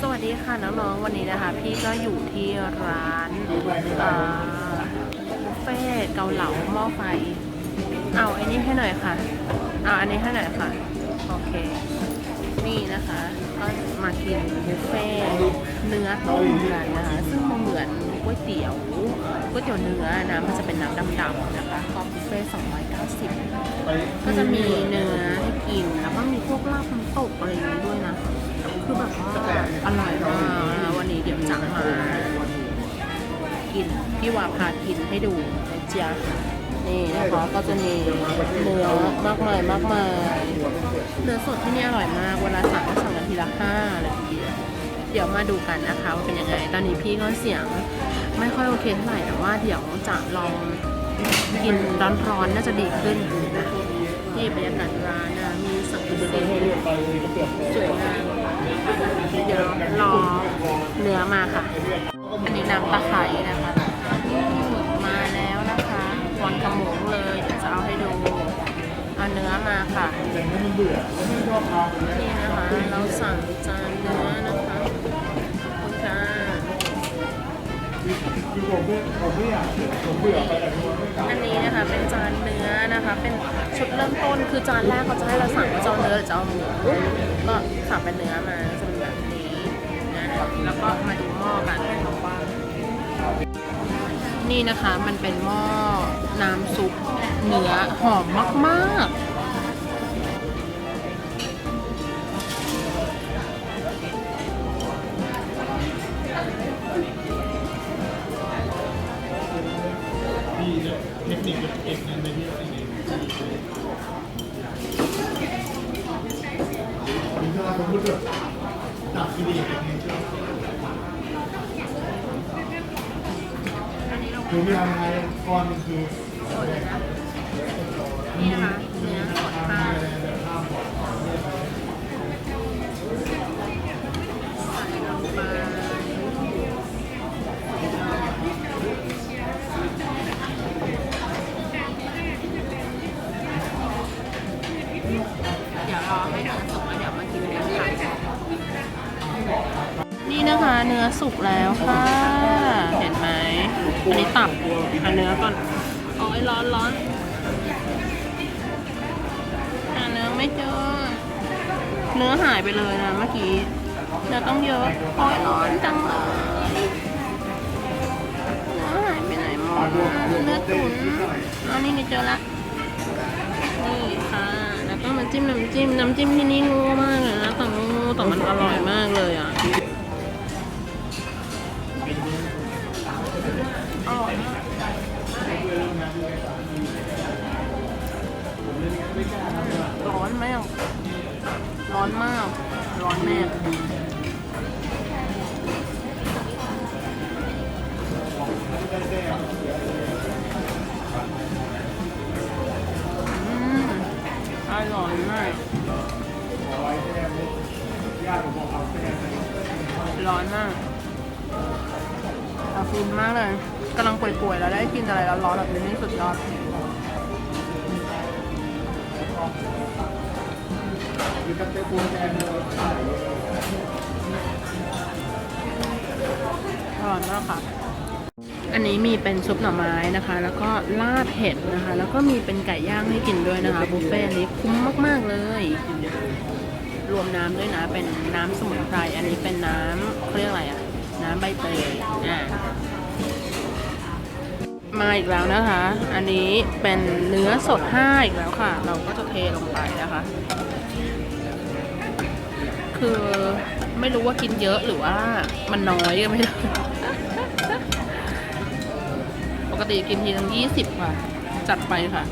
สวัสดีค่ะน้องๆวันนี้นะคะ พี่ก็อยู่ที่ร้านเอ่อบุฟเฟ่ต์เกาเหลาหม้อไฟ เอาอันนี้ให้หน่อยค่ะ เอาอันนี้ให้หน่อยค่ะ โอเค นี่นะคะก็มากินบุฟเฟ่เนื้อต้มกันนะคะซึ่งมันเหมือนก๋วยเตี๋ยวก๋วยเตี๋ยวเนื้อนะมันจะเป็นน้ำดำๆนะคะก็บุฟเฟ่290 ก็จะมีเนื้อให้กินแล้วก็มีพวกลาบน้ำตกอะไรอย่างนี้ด้วยนะคือแบบว่าอร่อยมากวันนี้เดี๋ยวจะมากินพี่วาพากินให้ดูนะจ๊ะ นี่นะคะก็จะมีเนื้อมากมายมากมายเนื้อสดที่นี่อร่อยมากเวลาสั่งก็สั่งกันทีละห้าเงี้ยเดี๋ยวมาดูกันนะคะว่าเป็นยังไง ตอนนี้พี่ก็เสียงไม่ค่อยโอเคเท่าไหร่แต่ว่าเดี๋ยวจะลองกินร้อนๆน่าจะดีขึ้นนะที่บรรยากาศร้านนะมีสังกะสีสวยงามเดี๋ยวรอเนื้อมาค่ะ อันนี้น้ำตะไคร้นะคะ เนื้อมาค่ะนี่นะคะ เราสั่งจานเนื้อนะคะขอบคุณค่ะคือผมไม่ผมไม่อยากผมเบื่อไปแต่ตัวไม่กลับอันนี้นะคะเป็นจานเนื้อนะคะ เป็นชุดเริ่มต้นคือจานแรกเขาจะให้เราสั่งว่าจะเอาเนื้อหรือจะเอาหมูก็สั่งเป็นเนื้อมาจะเป็นแบบนี้นะแล้วก็มาดูหม้อกันว่านี่นะคะมันเป็นหม้อน้ำซุป นื้อหอมมากๆพี่เทคนิคเก็บเงินในที่เราเองมีเวลาสมมติแบบจับที่ดีเก็บเงินช่วยคือไม่ทำไงก้อนหนึงคือ นี่นะคะ เนื้อสดมากใส่ลงไปเดี๋ยวรอให้เนื้อสุกแล้วเดี๋ยวมากินกันค่ะนี่นะคะ เนื้อสุกแล้วค่ะ เห็นไหม อันนี้ตับอันเนื้อก่อนโอ้ยร้อนร้อน ไม่เจอ เนื้อหายไปเลยนะเมื่อกี้เนื้อต้องเยอะโอ้ยร้อนจังเลยเนื้อหายไปไหนหมดเนื้อตุ๋นอันนี้ไงเจอละนี่ค่ะแล้วก็มาจิ้มน้ำจิ้มน้ำจิ้มที่นี่งูมากเลยนะแต่งูแต่มันอร่อยมากเลยอะ อนมาก ร้อนแน่อร่อยมากร้อนมากอาฟูมมากเลยกำลังป่วยๆแล้วได้กินอะไรร้อนๆแบบนี้สุดยอด อันเราอร่อยมากค่ะ อันนี้มีเป็นซุปหน่อไม้นะคะ แล้วก็ลาบเห็ดนะคะ แล้วก็มีเป็นไก่ย่างให้กินด้วยนะคะ บุฟเฟ่ต์นนี้คุ้มมาก ๆ เลย รวมน้ำด้วยนะ เป็นน้ำสมุนไพร อันนี้เป็นน้ำเขาเรียกอะไรอะน้ำใบเตยอ่ามาอีกแล้วนะคะ อันนี้เป็นเนื้อสดห้าอีกแล้วค่ะ เราก็จะเทลงไปนะคะ คือไม่รู้ว่ากินเยอะหรือว่ามันน้อยก็ไม่รู้ปกติกินทีตั้งยี่สิบค่ะ จัดไปค่ะ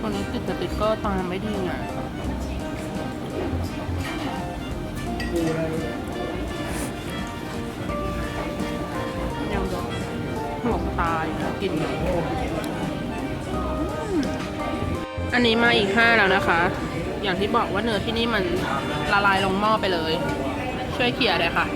คนนี้ติดสติ๊กเกอร์ตามไม่ดีอะปูอะไรยังหลงตายนะกินอยู่ อันนี้มาอีกห้าแล้วนะคะ อย่างที่บอกว่าเนื้อที่นี่มันละลายลงหม้อไปเลย ช่วยเขี่ยเลยค่ะ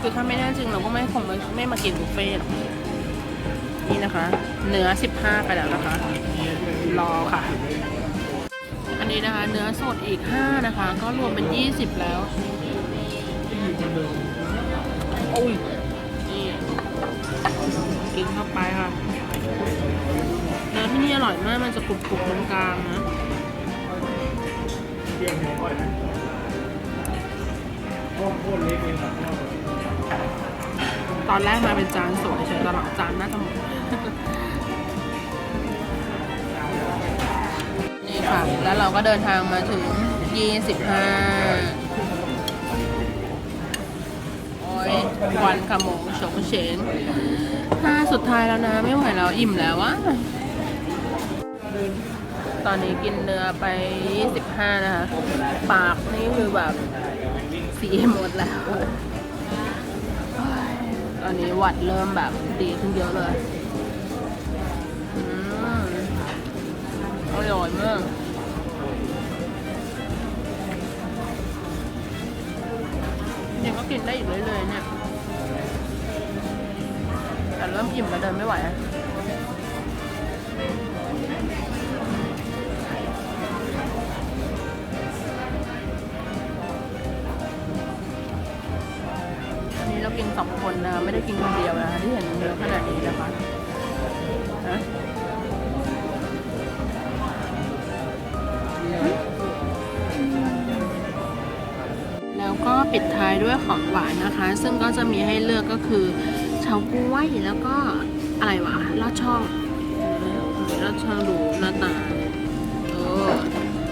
คือถ้าไม่แน่จริงเราก็ไม่คงไม่ไม่มากินบุฟเฟ่ต์หรอกนี่นะคะ เนื้อ 15 ไปแล้วนะคะ รอค่ะ อันนี้นะคะ เนื้อสดอีก 5 นะคะ ก็รวมเป็น 20 แล้ว โอ้ยนี่กินเข้าไปค่ะเนื้อที่นี่อร่อยมากมันจะกรุบกรุบตรงกลางนะตอนแรกมาเป็นจานสวยเฉยตลังจานน่าจะหมดนี่ค่ะ แล้วเราก็เดินทางมาถึง 25 อยวันขโมงโฉงเฉงห้าสุดท้ายแล้วนะ ไม่ไหวแล้วอิ่มแล้ววะตอนนี้กินเนื้อไป 25 นะคะ ปากนี่คือแบบสีหมดแล้ว ตอนนี้หวัดเริ่มแบบดีขึ้นเยอะเลยอร่อยมาก ยังก็กินได้อีกเรื่อยๆเนี่ย แต่เริ่มอิ่มแล้วเดินไม่ไหววันนี้เรากินสองคนนะไม่ได้กินคนเดียวนะคะที่เห็นเยอะขนาดนี้นะคะ ปิดท้ายด้วยของหวานนะคะ ซึ่งก็จะมีให้เลือกก็คือเฉาก๊วยแล้วก็อะไรวะลอดช่องลอดช่องดูหน้าตาเออ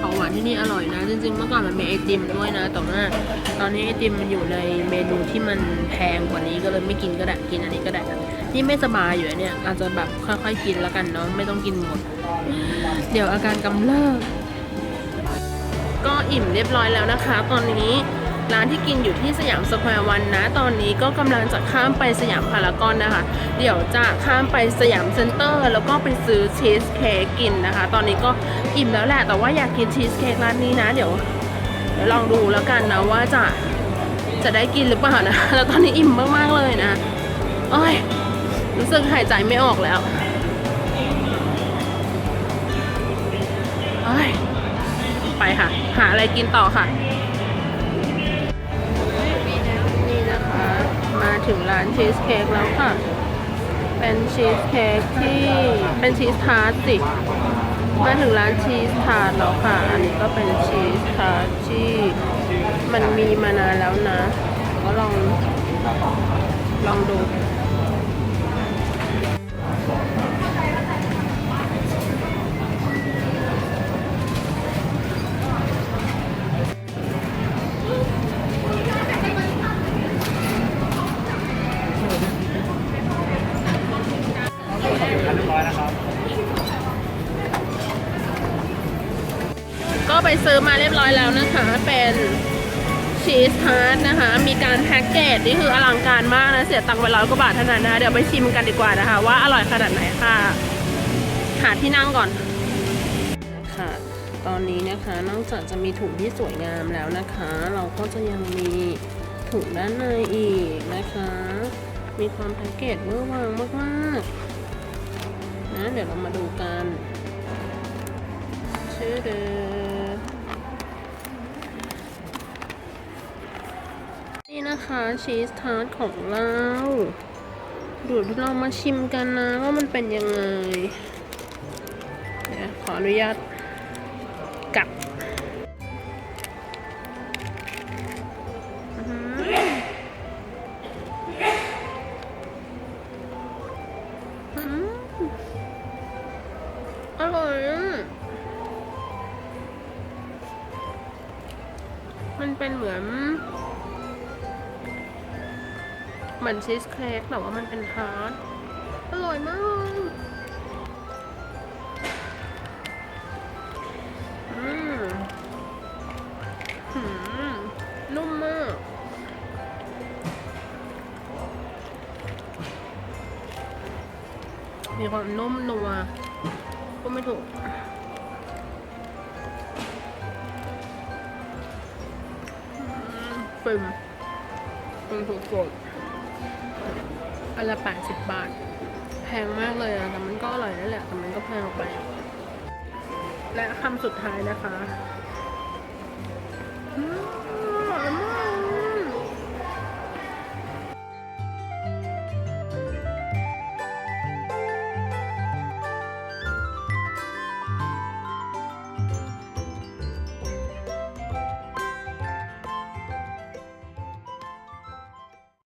ของหวานที่นี่อร่อยนะ จริงๆเมื่อก่อนมันมีไอติมด้วยนะแต่ว่าตอนนี้ไอติมมันอยู่ในเมนูที่มันแพงกว่านี้ก็เลยไม่กินก็ได้กินอันนี้ก็ได้นี่ไม่สบายอยู่เนี่ยอาจจะแบบค่อยๆกินแล้วกันเนาะไม่ต้องกินหมด เดี๋ยวอาการกำเริบก็อิ่มเรียบร้อยแล้วนะคะ ตอนนี้ ร้านที่กินอยู่ที่สยามสแควร์วันนะ ตอนนี้ก็กำลังจะข้ามไปสยามพารากอนนะคะ เดี๋ยวจะข้ามไปสยามเซ็นเตอร์ แล้วก็ไปซื้อชีสเค้กกินนะคะ ตอนนี้ก็อิ่มแล้วแหละ แต่ว่าอยากกินชีสเค้กร้านนี้นะ เดี๋ยวเดี๋ยวลองดูแล้วกันนะว่าจะจะได้กินหรือเปล่านะแล้วตอนนี้อิ่มมากๆเลยนะโอ้ยรู้สึกหายใจไม่ออกแล้วโอ้ยไปค่ะ หาอะไรกินต่อค่ะ มาถึงร้านชีสเค้กแล้วค่ะ เป็นชีสเค้กที่เป็นชีสทาร์ตสิมาถึงร้านชีสทาร์ตแล้วค่ะ อันนี้ก็เป็นชีสทาร์ตที่มันมีมานานแล้วนะ ก็ลองลองดู ซื้อมาเรียบร้อยแล้วนะคะ เป็นชีสทาร์ตนะคะ มีการแพ็กเกจนี่คืออลังการมากนะ เสียตังค์ไปร้อยกว่าบาทเท่านั้นนะ เดี๋ยวไปชิมกันดีกว่านะคะ ว่าอร่อยขนาดไหนค่ะ หาที่นั่งก่อนค่ะ ตอนนี้นะคะนอกจากจะมีถุงที่สวยงามแล้วนะคะ เราก็จะยังมีถุงด้านในอีกนะคะ มีความแพ็กเกจเวอร์วังมากๆนะเดี๋ยวเรามาดูกันชื่อเดอ นะคะชีสทาร์ตของเราเดี๋ยวเรามาชิมกันนะว่ามันเป็นยังไงเดี๋ยวขออนุญาตกัดอื้อร่อยมันเป็นเหมือน เหมือนชีสเค้กแต่ว่ามันเป็นทาร์ตอร่อยมาก อืมหืมนุ่มมาก มีความนุ่มนัวก็ไม่ถูกฟิมฟิมสุดๆ อันละแปดสิบบาท แพงมากเลยอะแต่มันก็อร่อยนั่นแหละแต่มันก็แพงไป และคำสุดท้ายนะคะ